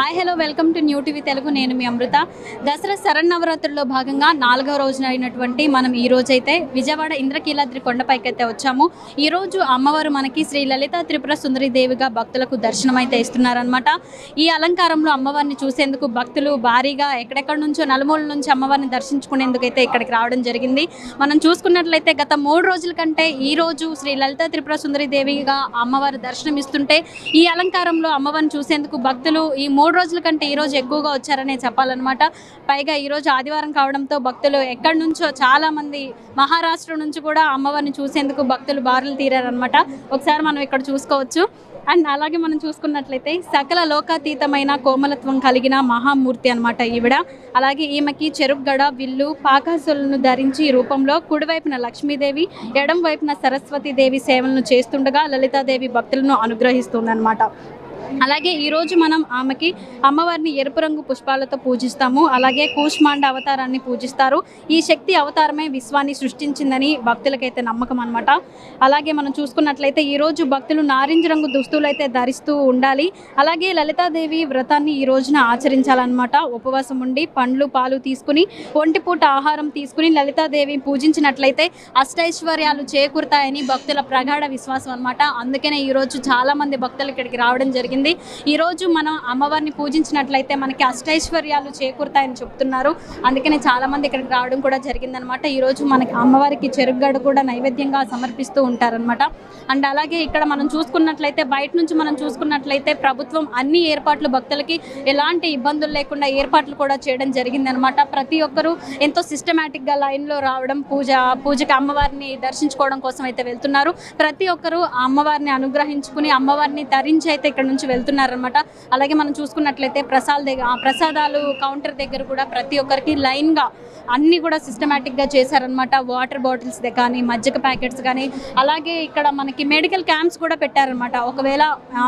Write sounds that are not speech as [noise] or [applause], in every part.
Hi hello welcome to new TV Telugu. నేను మీ అమృత. దసరా శరన్నవరాత్రుల్లో భాగంగా నాలుగవ రోజున అయినటువంటి మనం ఈ రోజైతే విజయవాడ ఇంద్రకీలాద్రి కొండపైకి అయితే వచ్చాము. ఈ రోజు అమ్మవారు మనకి శ్రీ లలిత త్రిపుర సుందరి దేవిగా భక్తులకు దర్శనం అయితే ఇస్తున్నారనమాట ఈ అలంకారంలో అమ్మవారిని చూసేందుకు భక్తులు భారీగా ఎక్కడెక్కడి నుంచో నలుమూల నుంచి అమ్మవారిని దర్శించుకునేందుకు అయితే ఇక్కడికి రావడం జరిగింది. మనం చూసుకున్నట్లయితే గత మూడు రోజుల కంటే ఈ రోజు శ్రీ లలిత త్రిపుర సుందరి దేవిగా అమ్మవారు దర్శనం ఇస్తుంటే ఈ అలంకారంలో అమ్మవారిని చూసేందుకు భక్తులు ఈ మూడు రోజుల కంటే ఈ రోజు ఎక్కువగా వచ్చారనే చెప్పాలన్నమాట. పైగా ఈ రోజు ఆదివారం కావడంతో భక్తులు ఎక్కడి నుంచో చాలామంది మహారాష్ట్ర నుంచి కూడా అమ్మవారిని చూసేందుకు భక్తులు బారులు తీరారనమాట ఒకసారి మనం ఇక్కడ చూసుకోవచ్చు. అండ్ అలాగే మనం చూసుకున్నట్లయితే సకల లోకాతీతమైన కోమలత్వం కలిగిన మహామూర్తి అనమాట ఈవిడ. అలాగే ఈమెకి చెరుగ్గడ విల్లు పాకాసులను ధరించి రూపంలో కుడివైపున లక్ష్మీదేవి ఎడం వైపున సరస్వతీదేవి సేవలను చేస్తుండగా లలితాదేవి భక్తులను అనుగ్రహిస్తుందన్నమాట. అలాగే ఈరోజు మనం ఆమెకి అమ్మవారిని ఎరుపు రంగు పుష్పాలతో పూజిస్తాము. అలాగే కూష్మాండ అవతారాన్ని పూజిస్తారు. ఈ శక్తి అవతారమే విశ్వాన్ని సృష్టించిందని భక్తులకైతే నమ్మకం అనమాట అలాగే మనం చూసుకున్నట్లయితే ఈరోజు భక్తులు నారింజ రంగు దుస్తులు అయితే ధరిస్తూ ఉండాలి. అలాగే లలితాదేవి వ్రతాన్ని ఈ రోజున ఆచరించాలన్నమాట. ఉపవాసం ఉండి పండ్లు పాలు తీసుకుని ఒంటిపూట ఆహారం తీసుకుని లలితాదేవి పూజించినట్లయితే అష్టైశ్వర్యాలు చేకూరుతాయని భక్తుల ప్రగాఢ విశ్వాసం అనమాట అందుకనే ఈరోజు చాలామంది భక్తులు ఇక్కడికి రావడం జరిగింది. ఈరోజు మనం అమ్మవారిని పూజించినట్లయితే మనకి అష్టైశ్వర్యాలు చేకూరుతాయని చెప్తున్నారు. అందుకనే చాలా మంది ఇక్కడికి రావడం కూడా జరిగిందనమాట. ఈరోజు మనకి అమ్మవారికి చెరుగడ కూడా నైవేద్యంగా సమర్పిస్తూ ఉంటారనమాట. అండ్ అలాగే ఇక్కడ మనం చూసుకున్నట్లయితే బయట నుంచి మనం చూసుకున్నట్లయితే ప్రభుత్వం అన్ని ఏర్పాట్లు భక్తులకి ఎలాంటి ఇబ్బందులు లేకుండా ఏర్పాట్లు కూడా చేయడం జరిగిందనమాట. ప్రతి ఒక్కరూ ఎంతో సిస్టమేటిక్గా లైన్లో రావడం పూజ పూజకి అమ్మవారిని దర్శించుకోవడం కోసం అయితే వెళ్తున్నారు. ప్రతి ఒక్కరూ అమ్మవారిని అనుగ్రహించుకుని అమ్మవారిని తరించి అయితే ఇక్కడ నుంచి వెళ్తున్నారనమాట అలాగే మనం చూసుకున్నట్లయితే ప్రసాద్ దగ్గర ఆ ప్రసాదాలు కౌంటర్ దగ్గర కూడా ప్రతి ఒక్కరికి లైన్గా అన్నీ కూడా సిస్టమేటిక్గా చేశారనమాట వాటర్ బాటిల్స్ కానీ మజ్జిగ ప్యాకెట్స్ కానీ అలాగే ఇక్కడ మనకి మెడికల్ క్యాంప్స్ కూడా పెట్టారనమాట ఒకవేళ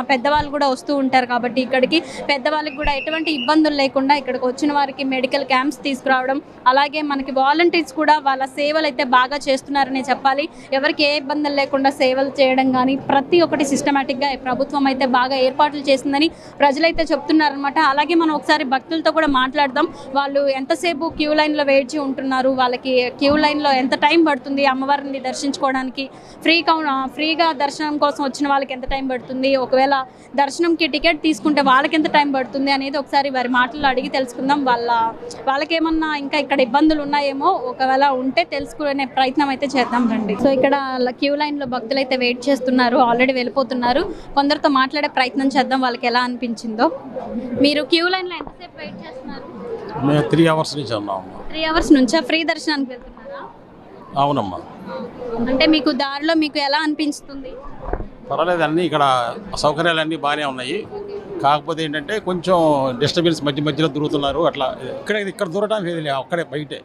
పెద్దవాళ్ళు కూడా వస్తూ ఉంటారు కాబట్టి ఇక్కడికి పెద్దవాళ్ళకి కూడా ఎటువంటి ఇబ్బందులు లేకుండా ఇక్కడికి వచ్చిన వారికి మెడికల్ క్యాంప్స్ తీసుకురావడం అలాగే మనకి వాలంటీర్స్ కూడా వాళ్ళ సేవలు అయితే బాగా చేస్తున్నారనే చెప్పాలి. ఎవరికి ఏ ఇబ్బందులు లేకుండా సేవలు చేయడం కానీ ప్రతి ఒక్కటి సిస్టమేటిక్గా ప్రభుత్వం అయితే బాగా ఏర్పాటు ఏర్పాట్లు చేసిందని ప్రజలైతే చెప్తున్నారనమాట అలాగే మనం ఒకసారి భక్తులతో కూడా మాట్లాడదాం. వాళ్ళు ఎంతసేపు క్యూ లైన్లో వేచి ఉంటున్నారు? వాళ్ళకి క్యూ లైన్లో ఎంత టైం పడుతుంది అమ్మవారిని దర్శించుకోవడానికి? ఫ్రీ కౌ ఫ్రీగా దర్శనం కోసం వచ్చిన వాళ్ళకి ఎంత టైం పడుతుంది? ఒకవేళ దర్శనంకి టికెట్ తీసుకుంటే వాళ్ళకి ఎంత టైం పడుతుంది అనేది ఒకసారి వారి మాటలు అడిగి తెలుసుకుందాం. వాళ్ళ వాళ్ళకేమన్నా ఇంకా ఇక్కడ ఇబ్బందులు ఉన్నాయేమో ఒకవేళ ఉంటే తెలుసుకునే ప్రయత్నం అయితే చేద్దాం రండి. సో ఇక్కడ క్యూ లైన్లో భక్తులు అయితే వెయిట్ చేస్తున్నారు. ఆల్రెడీ వెళ్ళిపోతున్నారు. కొందరితో మాట్లాడే ప్రయత్నం చేద్దాం. వాళ్ళకి ఎలా అనిపించిందో. మీరు క్యూ లైన్లో ఎంతసేపు వెయిట్ చేస్తున్నారు? మేము త్రీ అవర్స్ నుంచి త్రీ అవర్స్ నుంచా? ఫ్రీ దర్శనానికి వెళ్తున్నారా? అవునమ్మా. అంటే మీకు దారిలో మీకు ఎలా అనిపిస్తుంది పర్వాలేదు అన్నీ ఇక్కడ సౌకర్యాలన్నీ బాగానే ఉన్నాయి. కాకపోతే ఏంటంటే కొంచెం డిస్టర్బెన్స్ మధ్య మధ్యలో దొరుకుతున్నారు అట్లా ఇక్కడ ఇక్కడ దూరటానికి ఏది లేదు అక్కడే బయటే.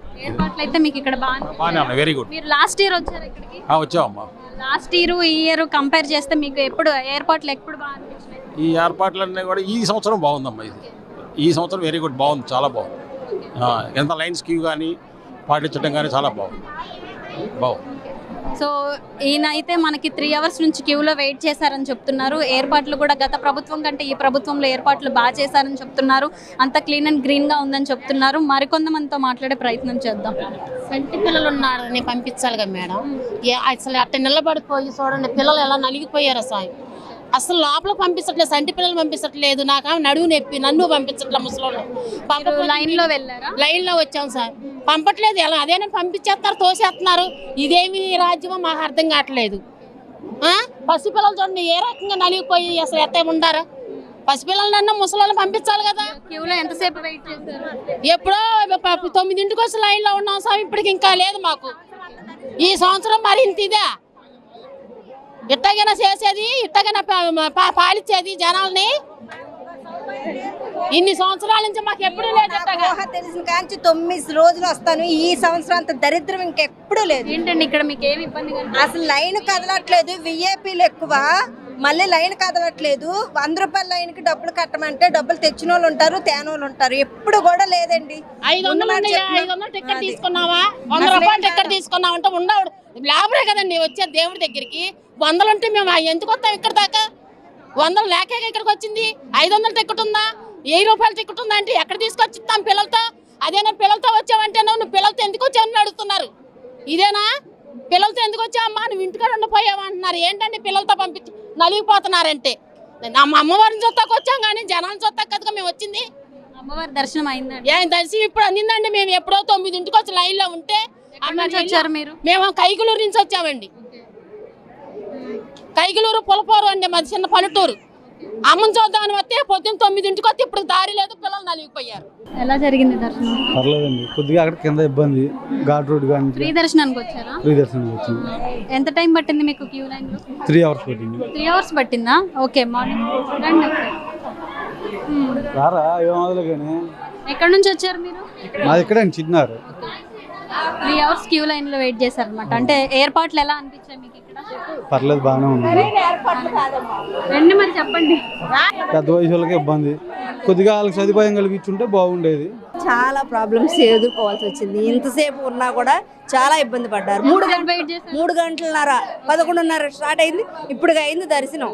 అయితే మీకు ఇక్కడ బాగా బాగానే ఉన్నాయి వెరీ గుడ్ మీరు లాస్ట్ ఇయర్ వచ్చారు ఇక్కడికి? వచ్చామమ్మా. లాస్ట్ ఇయర్ ఈ ఇయర్ కంపేర్ చేస్తే మీకు ఎప్పుడు ఏర్పాట్లు ఎప్పుడు బాగా ఈ ఏర్పాట్లన్నీ కూడా ఈ సంవత్సరం బాగుందమ్మా ఇది. ఈ సంవత్సరం వెరీ గుడ్ బాగుంది చాలా బాగుంది. ఆ, ఎంత లైన్స్ క్యూ కానీ పాటించడం కానీ చాలా బాగుంది. బాగుంది. సో ఈయన అయితే మనకి త్రీ అవర్స్ నుంచి క్యూలో వెయిట్ చేశారని చెప్తున్నారు. ఏర్పాట్లు కూడా గత ప్రభుత్వం కంటే ఈ ప్రభుత్వంలో ఏర్పాట్లు బాగా చేశారని చెప్తున్నారు. అంత క్లీన్ అండ్ గ్రీన్గా ఉందని చెప్తున్నారు. మరికొంతమందితో మాట్లాడే ప్రయత్నం చేద్దాం. సంటి పిల్లలు ఉన్నారని పంపించాలి కదా మేడం అసలు అట్ట నిలబడిపోయి చూడండి పిల్లలు ఎలా నలిగిపోయారు సాయం. అసలు లోపల పంపించట్లేదు సంటి పిల్లలు పంపించట్లేదు. నాకు ఆమె నడువు నొప్పి నన్ను పంపించట్లేదు ముసలోళ్ళు. మీరు లైన్లో వెళ్ళారా? లైన్లో వచ్చాం సార్. పంపట్లేదు ఎలా? అదేనా పంపించేస్తారు తోసేస్తున్నారు. ఇదేమి రాజ్యమో మాకు అర్థం కావట్లేదు. ఆ? పసిపిల్లలు చూడండి ఏ రకంగా నలిగిపోయి అసలు ఎట్ట ఉండారా? పసిపిల్లలన్నా ముసలోళ్ళు పంపించాలి కదా. క్యూలో ఎంతసేపు వెయిట్ చేశారు? ఎప్పుడో తొమ్మిదింటికి వచ్చి లైన్లో ఉన్నాం సార్ ఇప్పటికి ఇంకా లేదు మాకు. ఈ సంవత్సరం మరింత ఇదే. ఇట్టగైనా చేసేది ఇట్టగైనా పాలిచ్చేది జనాల్ని. ఇన్ని సంవత్సరాల నుంచి మాకు ఎప్పుడు లేదు తెలిసిన కాంచి తొమ్మిది రోజులు వస్తాను. ఈ సంవత్సరం అంత దరిద్రం ఇంకెప్పుడు లేదు. ఏంటండి ఇక్కడ మీకు ఏమి ఇబ్బంది అసలు లైన్ కదలట్లేదు. విఐపీలు ఎక్కువ. మళ్ళీ లైన్ కదలట్లేదు. వంద రూపాయల లైన్కి డబ్బులు కట్టమంటే డబ్బులు తెచ్చిన వాళ్ళు ఉంటారు తేన వాళ్ళు ఉంటారు. ఎప్పుడు కూడా లేదండి. ఐదు వందలు టికెట్. తీసుకున్నావా? వంద రూపాయలు ఏం టికెట్ తీసుకున్నావు అంటే ఉండవు. లేబరే కదండి వచ్చే దేవుడి దగ్గరికి. వందలు ఉంటే మేము ఎందుకు వస్తాం ఇక్కడ దాకా? వందలు లేక ఇక్కడికి వచ్చింది? ఐదు వందల టికెట్ ఉందా? వెయ్యి రూపాయల టికెట్ ఉందంటే ఎక్కడ తీసుకొచ్చి పిల్లలతో? అదేనా పిల్లలతో వచ్చావంటే నువ్వు పిల్లలతో ఎందుకు వచ్చావని అడుగుతున్నారు. ఇదేనా? ఎందుకు వచ్చావమ్మా నువ్వు ఇంటికాడ ఉండిపోయావా అంటున్నారు. ఏంటండి పిల్లలతో పంపించి నలిగిపోతున్నారంటే? నా మా అమ్మవారిని చూస్తాకు వచ్చాం కానీ జనాన్ని చూస్తాక కనుక మేము వచ్చింది? అమ్మవారి దర్శనం అయిందండి. ఏం దర్శనం ఇప్పుడు అందిందండి? మేము ఎప్పుడో తొమ్మిదింటికి వచ్చి లైన్లో ఉంటే వచ్చారు మీరు? మేము కైగులూరు నుంచి వచ్చామండి. కైగులూరు పులపోరు అండి మాది చిన్న పల్లెటూరు. అమ్మని చూద్దామని వస్తే పొద్దున్న తొమ్మిదింటికి వస్తే ఇప్పుడు దారి లేదు పిల్లలు నలిగిపోయారు. ఎలా జరిగింది దర్శనం? పర్లేదండి. కొద్దిగా అక్కడ కింద ఇబ్బంది ఘాట్ రోడ్ కానీ ఫ్రీ దర్శనానికి వచ్చారా? ఫ్రీ దర్శనం వచ్చింది ఎంత టైం పట్టింది మీకు క్యూ లైన్లో త్రీ అవర్స్ పట్టింది. త్రీ అవర్స్ పట్టిందా? Okay morning. రండి. రారా ఏం కానీ ఎక్కడి నుంచి వచ్చారు మీరు? మాది ఇక్కడే చిన్నారు త్రీ అవర్స్ క్యూ లైన్లో వెయిట్ చేశారు అనమాట అంటే ఏర్పాట్లు ఎలా అనిపించాయి మీకు ఇక్కడ? పర్లేదు బాగానే ఉంది. రండి మరి చెప్పండి. పెద్ద వయసు వాళ్ళకి ఇబ్బంది. కొద్దిగా వాళ్ళకి సదుపాయం కలిగించుంటే బాగుండేది. చాలా ప్రాబ్లమ్స్ ఎదుర్కోవాల్సి వచ్చింది. ఇంతసేపు ఉన్నా కూడా చాలా ఇబ్బంది పడ్డారు. మూడు గంటలు వెయిట్ చేశారు? మూడు గంటలన్నర పదకొండున్నర స్టార్ట్ అయింది. ఇప్పుడు అయింది దర్శనం.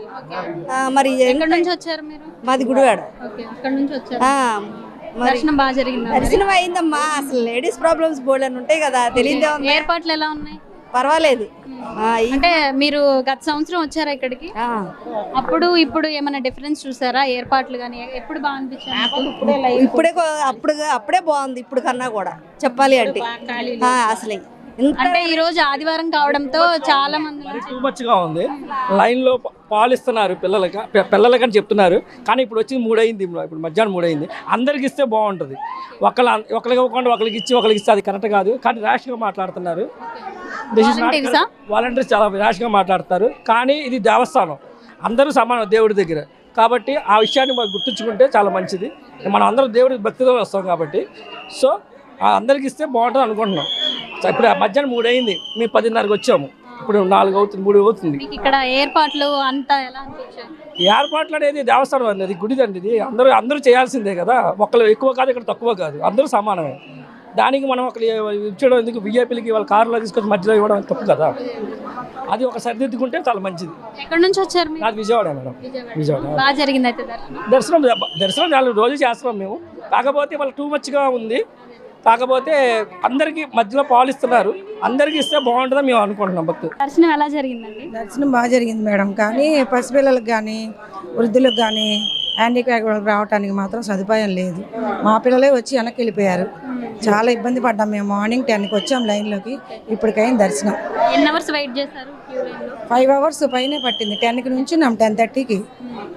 ఆ, మరి ఎక్కడి నుంచి వచ్చారు మీరు? మాది గుడివాడ. దర్శనం బాగా జరిగిందా దర్శనం అయిందమ్మా. అసలు లేడీస్ ప్రాబ్లమ్స్ బోర్డు అని ఉంటాయి కదా తెలియదే ఉంది. ఏర్పాట్లు ఎలా ఉన్నాయి? పర్వాలేదు. అంటే మీరు గత సంవత్సరం వచ్చారా ఇక్కడికి? అప్పుడు ఇప్పుడు ఏమైనా డిఫరెన్స్ చూసారా? ఏర్పాట్లు కానీ ఎప్పుడు బాగా అనిపించారు ఇప్పుడే అప్పుడు అప్పుడే బాగుంది. ఇప్పుడు కన్నా కూడా చెప్పాలి అంటే. ఆ, అసలు. అంటే ఈ రోజు ఆదివారం కావడంతో చాలా మంది టూ మచ్గా ఉంది. లైన్లో పాలు ఇస్తున్నారు పిల్లలకి పిల్లలకని చెప్తున్నారు. కానీ ఇప్పుడు వచ్చి మూడైంది ఇప్పుడు మధ్యాహ్నం మూడైంది అందరికి ఇస్తే బాగుంటుంది. ఒకళ్ళ ఒకరికి ఇవ్వకుండా ఒకరికి ఇచ్చి ఒకరికి ఇస్తే అది కరెక్ట్ కాదు. కానీ ర్యాష్గా మాట్లాడుతున్నారు? వాలంటీర్స్ చాలా ర్యాష్గా మాట్లాడతారు. కానీ ఇది దేవస్థానం. అందరూ సమానం దేవుడి దగ్గర. కాబట్టి ఆ విషయాన్ని మనం గుర్తుంచుకుంటే చాలా మంచిది. మనం అందరం దేవుడి భక్తితో వస్తాం కాబట్టి. సో అందరికి ఇస్తే బాగుంటుంది అనుకుంటున్నాం. ఇప్పుడు మధ్యాహ్నం మూడు అయింది మేము పదిన్నరకు వచ్చాము. ఇప్పుడు నాలుగు అవుతుంది మూడు అవుతుంది మీకు ఇక్కడ ఏర్పాట్లు అంతా ఎలా అనిపించాయి? ఏర్పాట్లు అనేది దేవస్థానం అండి అది గుడిదండి ఇది. అందరూ అందరూ చేయాల్సిందే కదా. ఒకళ్ళు ఎక్కువ కాదు ఇక్కడ తక్కువ కాదు. అందరూ సమానమే. దానికి మనం ఒకరు ఇచ్చడం ఎందుకు? విఐపీలకి వాళ్ళ కారులో తీసుకొచ్చి మధ్యలో ఇవ్వడం తప్పు కదా. అది ఒక సరిదిద్దుకుంటే చాలా మంచిది. ఎక్కడి నుంచి వచ్చారు నాది విజయవాడ మేడం. విజయవాడ. బాగా జరిగింది అయితే దర్శనం? దర్శనం దర్శనం నాలుగు రోజులు చేస్తున్నాం మేము. కాకపోతే వాళ్ళ టూ మచ్గా ఉంది. కాకపోతే అందరికీ మధ్యలో పాలిస్తున్నారు. అందరికీ ఇస్తే బాగుంటుందని మేము అనుకుంటున్నాం భక్తులు. దర్శనం ఎలా జరిగిందండి? దర్శనం బాగా జరిగింది మేడం. కానీ పసిపిల్లలకు కానీ వృద్ధులకు కానీ హ్యాండిక్యాప్ రావడానికి మాత్రం సదుపాయం లేదు. మా పిల్లలే వచ్చి వెనక్కి వెళ్ళిపోయారు చాలా ఇబ్బంది పడ్డాం మేము మార్నింగ్ టెన్కి వచ్చాం లైన్లోకి. ఇప్పటికైనా దర్శనం. ఎన్ని అవర్స్ వెయిట్ చేశారు లో ఫైవ్ అవర్స్ పైనే పట్టింది. టెన్కి నుంచి నాం టెన్ థర్టీకి.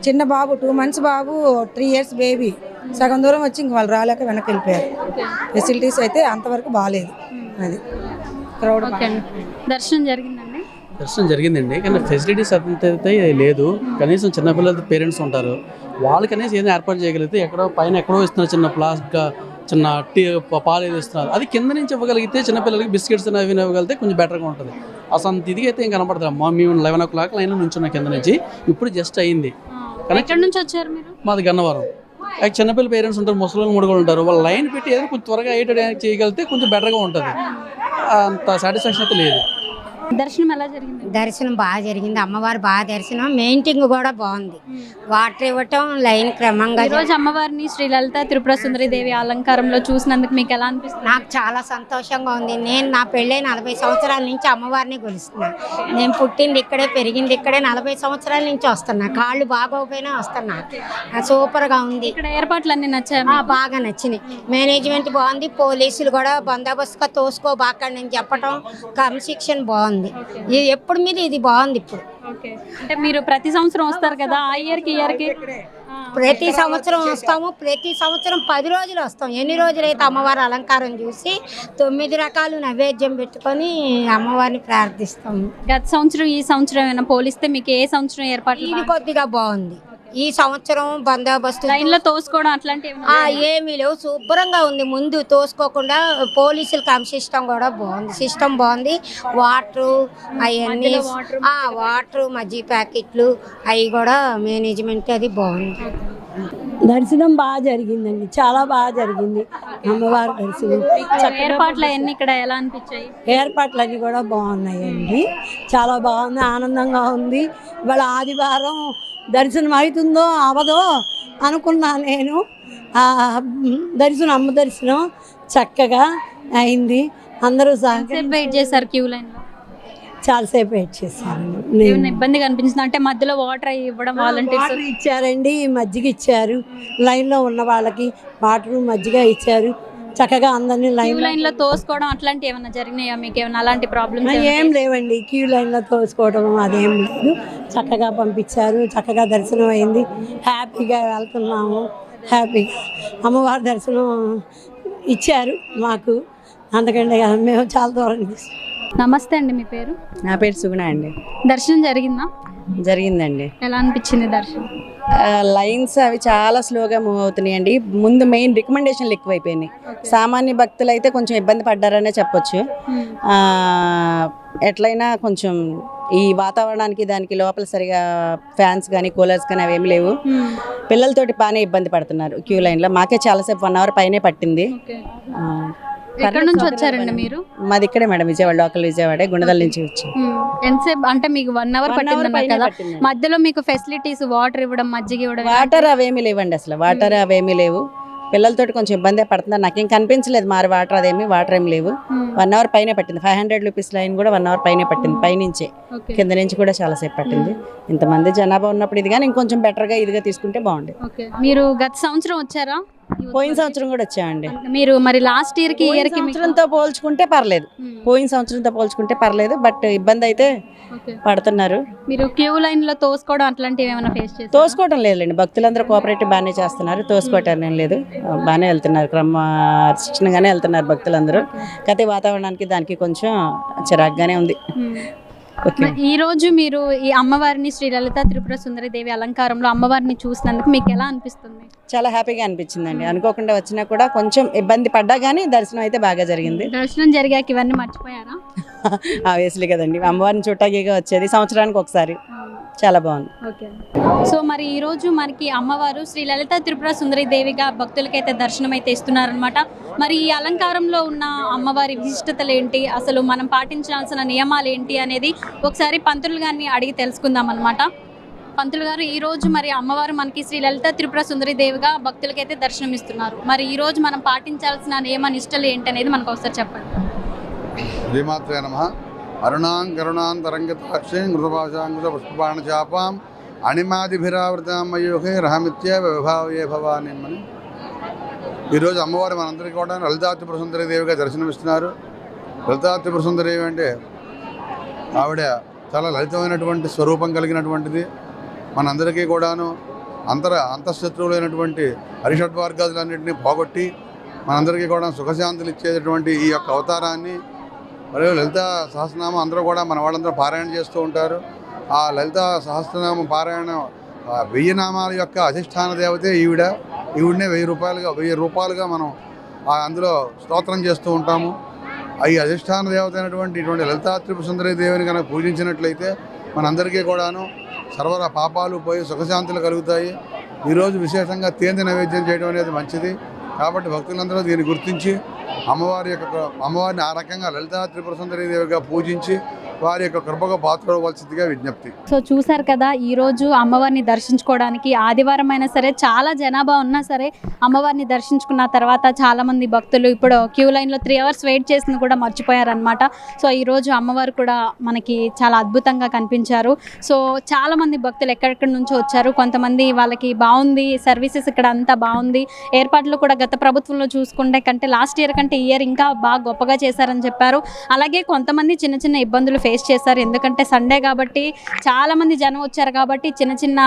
చిన్న బాబు టూ మంత్స్ బాబు త్రీ ఇయర్స్ బేబీ. సగం దూరం వచ్చి ఇంక వాళ్ళు రాలేక వెనక్కి వెళ్ళిపోయారు ఫెసిలిటీస్ అయితే అంతవరకు బాగాలేదు అది. క్రౌడ్ దర్శనం జరిగిందండి. దర్శనం జరిగిందండి. కానీ ఫెసిలిటీస్ అంతైతే లేదు. కనీసం చిన్నపిల్లలతో పేరెంట్స్ ఉంటారు. వాళ్ళకి కనీసం ఏదైనా ఏర్పాటు చేయగలిగితే ఎక్కడో పైన ఎక్కడో ఇస్తున్నారు చిన్న ప్లాస్టిక్ చిన్న టీ పాలు ఏదో ఇస్తున్నారు. అది కింద నుంచి ఇవ్వగలిగితే చిన్నపిల్లలకి బిస్కెట్స్ అవి ఇవ్వగలిగితే కొంచెం బెటర్గా ఉంటుంది. అసలు అంత ఇదిగా అయితే ఏం కనపడతారు మా మేము లెవెన్ ఓ క్లాక్ లైన్ నుంచున్న కింద నుంచి. ఇప్పుడు జస్ట్ అయింది. ఎక్కడి నుంచి వచ్చారు మీరు? మాది గన్నవరం. చిన్నపిల్లల పేరెంట్స్ ఉంటారు ముసలి మూడు కూడా ఉంటారు. వాళ్ళు లైన్ పెట్టి ఏదైనా కొంచెం త్వరగా అయ్యేటట్టు చేయగలిగితే కొంచెం బెటర్గా ఉంటుంది. అంత సాటిస్ఫాక్షన్ అయితే లేదు. దర్శనం ఎలా జరిగింది? దర్శనం బాగా జరిగింది. అమ్మవారు బాగా దర్శనం. మెయింటింగ్ కూడా బాగుంది. వాటర్ ఇవ్వటం లైన్ క్రమంగా ఈ రోజు అమ్మవారిని శ్రీ లలిత త్రిపుర సుందరి దేవి అలంకారంలో చూసినందుకు మీకు ఎలా అనిపిస్తుంది? నాకు చాలా సంతోషంగా ఉంది. నేను నా పెళ్ళై నలభై సంవత్సరాల నుంచి అమ్మవారిని కొలుస్తున్నా. నేను పుట్టింది ఇక్కడే పెరిగింది ఇక్కడే నలభై సంవత్సరాల నుంచి వస్తున్నా. కాళ్ళు బాగోపోయినా వస్తున్నా. సూపర్గా ఉంది. ఇక్కడ ఏర్పాట్లు అన్ని నచ్చాయి బాగా నచ్చినాయి. మేనేజ్మెంట్ బాగుంది. పోలీసులు కూడా బందోబస్తుగా తోసుకోబాకండి అని చెప్పటం క్రమశిక్షణ బాగుంది. ఇది ఎప్పుడు మీద ఇది బాగుంది ఇప్పుడు. అంటే మీరు ప్రతి సంవత్సరం వస్తారు కదా ఆ ఇయర్కి ఇయర్కి? ప్రతి సంవత్సరం వస్తాము ప్రతి సంవత్సరం పది రోజులు వస్తాం. ఎన్ని రోజులైతే అమ్మవారి అలంకారం చూసి తొమ్మిది రకాలు నైవేద్యం పెట్టుకొని అమ్మవారిని ప్రార్థిస్తాము. గత సంవత్సరం ఈ సంవత్సరం ఏమైనా పోలిస్తే మీకు ఏ సంవత్సరం ఏర్పాట్లు ఇది కొద్దిగా బాగుంది. ఈ సంవత్సరం బందోబస్తు తోసుకోవడం ఏమీ లేవు? శుభ్రంగా ఉంది. ముందు తోసుకోకుండా పోలీసుల సిస్టమ్ కూడా బాగుంది. సిస్టమ్ బాగుంది. వాటర్ అవన్నీ ఆ, వాటర్ మజ్జి ప్యాకెట్లు అవి కూడా మేనేజ్మెంట్ అది బాగుంది. దర్శనం బాగా జరిగిందండి. చాలా బాగా జరిగింది అమ్మవారి దర్శనం. ఏర్పాట్లు అవన్నీ ఇక్కడ ఎలా అనిపించాయి? ఏర్పాట్లు అన్నీ కూడా బాగున్నాయండి. చాలా బాగుంది ఆనందంగా ఉంది. ఇవాళ ఆదివారం దర్శనం అవుతుందో అవదో అనుకున్నా నేను. ఆ దర్శనం అమ్మ దర్శనం చక్కగా అయింది. అందరూ వెయిట్ చేశారు క్యూ లైన్లో చాలాసేపు వెయిట్ చేశాను. ఏమైనా ఇబ్బంది కనిపించింది అంటే మధ్యలో వాటర్ ఇవ్వడం వాలంటీర్స్ వాటర్ ఇచ్చారండి మజ్జిగ ఇచ్చారు. లైన్లో ఉన్న వాళ్ళకి వాటర్ మజ్జిగ ఇచ్చారు. చక్కగా అందరినీ క్యూ లైన్ లైన్లో తోసుకోవడం అట్లాంటివి ఏమైనా జరిగినాయా? మీకు ఏమైనా అలాంటి ప్రాబ్లమ్స్ ఏం లేవండి. క్యూ లైన్లో తోసుకోవడం అదేం లేదు. చక్కగా పంపించారు. చక్కగా దర్శనం అయింది. హ్యాపీగా వెళ్తున్నాము. హ్యాపీగా అమ్మవారి దర్శనం ఇచ్చారు మాకు. అందుకంటే మేము చాలా దూరం నుంచి నమస్తే అండి మీ పేరు? నా పేరు సుగుణ అండి. దర్శనం జరిగిందా? జరిగిందండి. ఎలా అనిపించింది దర్శనం? లైన్స్ అవి చాలా స్లోగా మూవ్ అవుతున్నాయండి. ముందు మెయిన్ రికమెండేషన్లు ఎక్కువైపోయినాయి. సామాన్య భక్తులు అయితే కొంచెం ఇబ్బంది పడ్డారనే చెప్పొచ్చు. ఎట్లయినా కొంచెం ఈ వాతావరణానికి దానికి లోపల సరిగా ఫ్యాన్స్ కానీ కూలర్స్ కానీ అవేమి లేవు. పిల్లలతోటి బాగానే ఇబ్బంది పడుతున్నారు క్యూ లైన్లో. మాకే చాలాసేపు వన్ అవర్ పైనే పట్టింది. ఎక్కడ నుంచి వచ్చారండి మీరు? మాది ఇక్కడే మేడం విజయవాడ లోకల్ విజయవాడే గుణదల నుంచి వచ్చాం. ఎంతసేపు అంటే మీకు వన్ అవర్ పట్టింది కదా. మధ్యలో మీకు ఫెసిలిటీస్ వాటర్ ఇవ్వడం మజ్జిగ ఇవ్వడం వాటర్ అవేమీ లేవండి అసలు. వాటర్ అవేమీ లేవు. పిల్లలతోటి కొంచెం ఇబ్బందే పడుతున్నారు నాకేం కనిపించలేదు మారి వాటర్ అదేమి వాటర్ ఏమి లేవు. వన్ అవర్ పైనే పట్టింది. ఫైవ్ హండ్రెడ్ రూపీస్ లైన్ కూడా వన్ అవర్ పైనే పట్టింది. పైనుంచే. ఓకే. కింద నుంచి కూడా చాలాసేపు పట్టింది. ఇంతమంది జనాభా ఉన్నప్పుడు ఇది కానీ ఇంకొంచెం బెటర్గా ఇదిగా తీసుకుంటే బాగుండేది మీరు గత సంవత్సరం వచ్చారా? పోయిన సంవత్సరం కూడా వచ్చామండి. మీరు మరి లాస్ట్ ఇయర్కి ఇయర్కి సంవత్సరంతో పోల్చుకుంటే పర్లేదు. మ్మ్. పోయిన సంవత్సరంతో పోల్చుకుంటే పర్లేదు. బట్ ఇబ్బంది అయితే. పడుతున్నారు. మీరు క్యూ లైన్లో తోసుకోవడం అట్లాంటివి ఏమైనా ఫేస్ చేస్తారు తోసుకోవటం లేదులేండి. భక్తులందరూ కోఆపరేటివ్ బాగానే చేస్తున్నారు. తోసుకోవటం ఏం లేదు. బాగానే వెళ్తున్నారు. క్రమ శిక్షణగానే వెళ్తున్నారు భక్తులందరూ. కాకపోతే వాతావరణానికి దానికి కొంచెం చిరాగ్గానే ఉంది. ఈ రోజు మీరు ఈ అమ్మవారిని శ్రీ లలిత త్రిపుర సుందరి దేవి అలంకారంలో అమ్మవారిని చూసినందుకు మీకు ఎలా అనిపిస్తుంది? చాలా హ్యాపీగా అనిపించిందండి. అనుకోకుండా వచ్చినా కూడా కొంచెం ఇబ్బంది పడ్డా కానీ దర్శనం అయితే బాగా జరిగింది. దర్శనం జరిగాక ఇవన్నీ మర్చిపోయారా? [laughs] ఆవేస్లీ కదండి. అమ్మవారిని చూడటానికిగా వచ్చేది సంవత్సరానికి ఒకసారి. చాలా బాగుంది. ఓకే. సో మరి ఈ రోజు మనకి అమ్మవారు శ్రీ లలిత త్రిపుర సుందరి దేవిగా భక్తులకైతే దర్శనం అయితే ఇస్తున్నారనమాట మరి ఈ అలంకారంలో ఉన్న అమ్మవారి విశిష్టతలు ఏంటి? అసలు మనం పాటించాల్సిన నియమాలు ఏంటి అనేది ఒకసారి పంతులు గారిని అడిగి తెలుసుకుందాం అనమాట పంతులు గారు ఈ రోజు మరి అమ్మవారు మనకి శ్రీ లలిత త్రిపుర సుందరి దేవిగా భక్తులకైతే దర్శనం ఇస్తున్నారు మరి ఈ రోజు మనం పాటించాల్సిన నియమ నిష్టలు ఏంటి అనేది మనకు ఒకసారి చెప్పండి. అరుణాం కరుణాం తరంగతాక్షీం మృతభాషాంగుత పుష్పబాణచాపాం అణిమాదిభిరావృతాం మయూహే రహమిత్య విభావయే భవానిమ్మని ఈరోజు అమ్మవారు మనందరికీ కూడా లలితాత్రి త్రిపుర సుందరి దేవిగా దర్శనమిస్తున్నారు. లలితా త్రిపుర సుందరి అంటే ఆవిడ చాలా లలితమైనటువంటి స్వరూపం కలిగినటువంటిది. మనందరికీ కూడాను అంతర అంతఃశత్రువులైనటువంటి హరిషడ్వార్గాదులన్నింటినీ పోగొట్టి మనందరికీ కూడా సుఖశాంతులు ఇచ్చేటటువంటి ఈ యొక్క అవతారాన్ని మరియు లలిత సహస్రనామం అందరూ కూడా మన వాళ్ళందరూ పారాయణ చేస్తూ ఉంటారు. ఆ లలిత సహస్రనామం పారాయణ వెయ్యి నామాల యొక్క అధిష్టాన దేవతే ఈవిడ. ఈవిడనే వెయ్యి రూపాయలుగా వెయ్యి రూపాయలుగా మనం అందులో స్తోత్రం చేస్తూ ఉంటాము. ఈ అధిష్టాన దేవత అయినటువంటి ఇటువంటి లలితా త్రిపుర సుందరి దేవిని కనుక పూజించినట్లయితే మనందరికీ కూడాను సర్వర పాపాలు పోయి సుఖశాంతులు కలుగుతాయి. ఈరోజు విశేషంగా తేంది నైవేద్యం చేయడం అనేది మంచిది. కాబట్టి భక్తులందరూ దీన్ని గుర్తించి అమ్మవారి యొక్క అమ్మవారిని ఆ రకంగా లలితా త్రిపుర సుందరీదేవిగా పూజించి వారి యొక్క కృపగా పాత్రవలసిందిగా విజ్ఞప్తి. సో చూసారు కదా ఈ రోజు అమ్మవారిని దర్శించుకోవడానికి ఆదివారం అయినా సరే చాలా జనాభా ఉన్నా సరే అమ్మవారిని దర్శించుకున్న తర్వాత చాలా మంది భక్తులు ఇప్పుడు క్యూ లైన్లో త్రీ అవర్స్ వెయిట్ చేసింది కూడా మర్చిపోయారనమాట సో ఈ రోజు అమ్మవారు కూడా మనకి చాలా అద్భుతంగా కనిపించారు. సో చాలా మంది భక్తులు ఎక్కడెక్కడి నుంచో వచ్చారు. కొంతమంది వాళ్ళకి బాగుంది సర్వీసెస్ ఇక్కడ అంతా బాగుంది. ఏర్పాట్లు కూడా గత ప్రభుత్వంలో చూసుకుంటే కంటే లాస్ట్ ఇయర్ కంటే ఈ ఇయర్ ఇంకా బాగా గొప్పగా చేశారని చెప్పారు. అలాగే కొంతమంది చిన్న చిన్న ఇబ్బందులు ఫేస్ చేశారు. ఎందుకంటే సండే కాబట్టి చాలా మంది జనం వచ్చారు కాబట్టి చిన్న చిన్న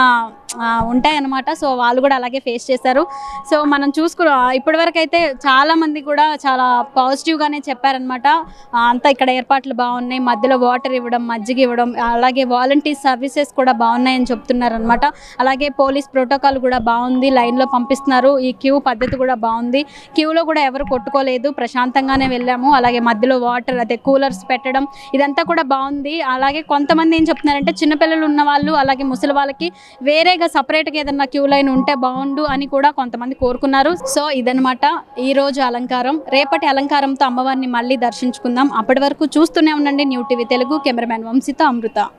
ఉంటాయన్నమాట. సో వాళ్ళు కూడా అలాగే ఫేస్ చేశారు. సో మనం చూసుకు ఇప్పటివరకు అయితే చాలామంది కూడా చాలా పాజిటివ్గానే చెప్పారనమాట అంతా ఇక్కడ ఏర్పాట్లు బాగున్నాయి. మధ్యలో వాటర్ ఇవ్వడం మజ్జిగ ఇవ్వడం అలాగే వాలంటీర్ సర్వీసెస్ కూడా బాగున్నాయని చెప్తున్నారనమాట అలాగే పోలీస్ ప్రోటోకాల్ కూడా బాగుంది. లైన్లో పంపిస్తున్నారు. ఈ క్యూ పద్ధతి కూడా బాగుంది. క్యూలో కూడా ఎవరు కొట్టుకోలేదు. ప్రశాంతంగానే వెళ్ళాము. అలాగే మధ్యలో వాటర్ అదే కూలర్స్ పెట్టడం ఇదంతా కూడా బాగుంది. అలాగే కొంతమంది ఏం చెప్తున్నారంటే చిన్నపిల్లలు ఉన్న వాళ్ళు అలాగే ముసలి వాళ్ళకి వేరే వేరేగా సపరేట్గా ఏదన్నా క్యూ లైన్ ఉంటే బాగుండు అని కూడా కొంతమంది కోరుకున్నారు. సో ఇదనమాట ఈ రోజు అలంకారం. రేపటి అలంకారంతో అమ్మవారిని మళ్ళీ దర్శించుకుందాం. అప్పటి వరకు చూస్తూనే ఉండండి న్యూ టీవీ తెలుగు కెమెరామ్యాన్ వంశీతో అమృత.